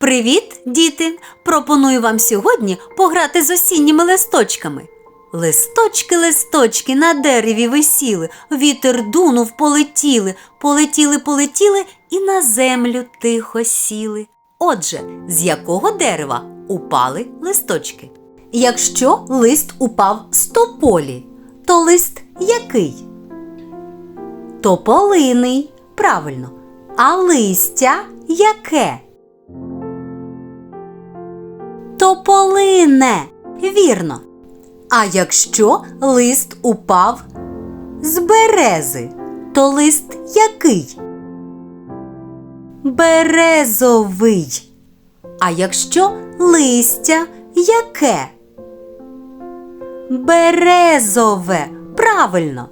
Привіт, діти! Пропоную вам сьогодні пограти з осінніми листочками. Листочки, листочки на дереві висіли, вітер дунув, полетіли, полетіли, полетіли і на землю тихо сіли. Отже, з якого дерева упали листочки? Якщо лист упав з тополі, то лист який? Тополиний, правильно. А листя яке? Тополине, вірно. А якщо лист упав з берези, то лист який? Березовий. А якщо листя яке? Березове, правильно.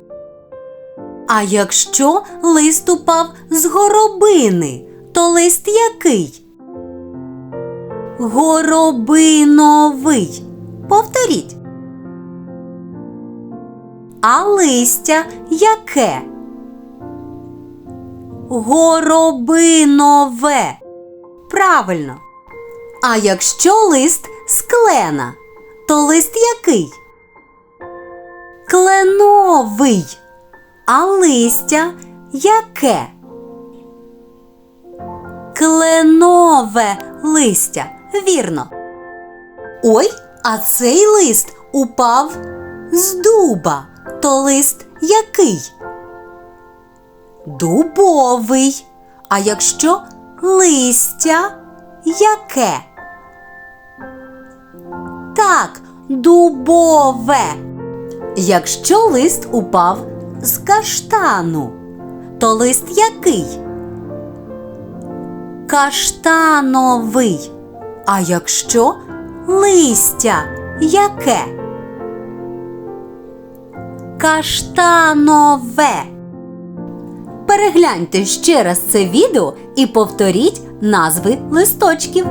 А якщо лист упав з горобини, то лист який? Горобиновий. Повторіть. А листя яке? Горобинове. Правильно. А якщо лист з клена, то лист який? Кленовий. А листя яке? Кленове листя. Вірно. Ой, а цей лист упав з дуба. То лист який? Дубовий. А якщо листя яке? Так, дубове. Якщо лист упав з каштану, то лист який? Каштановий. А якщо листя яке? Каштанове. Перегляньте ще раз це відео і повторіть назви листочків.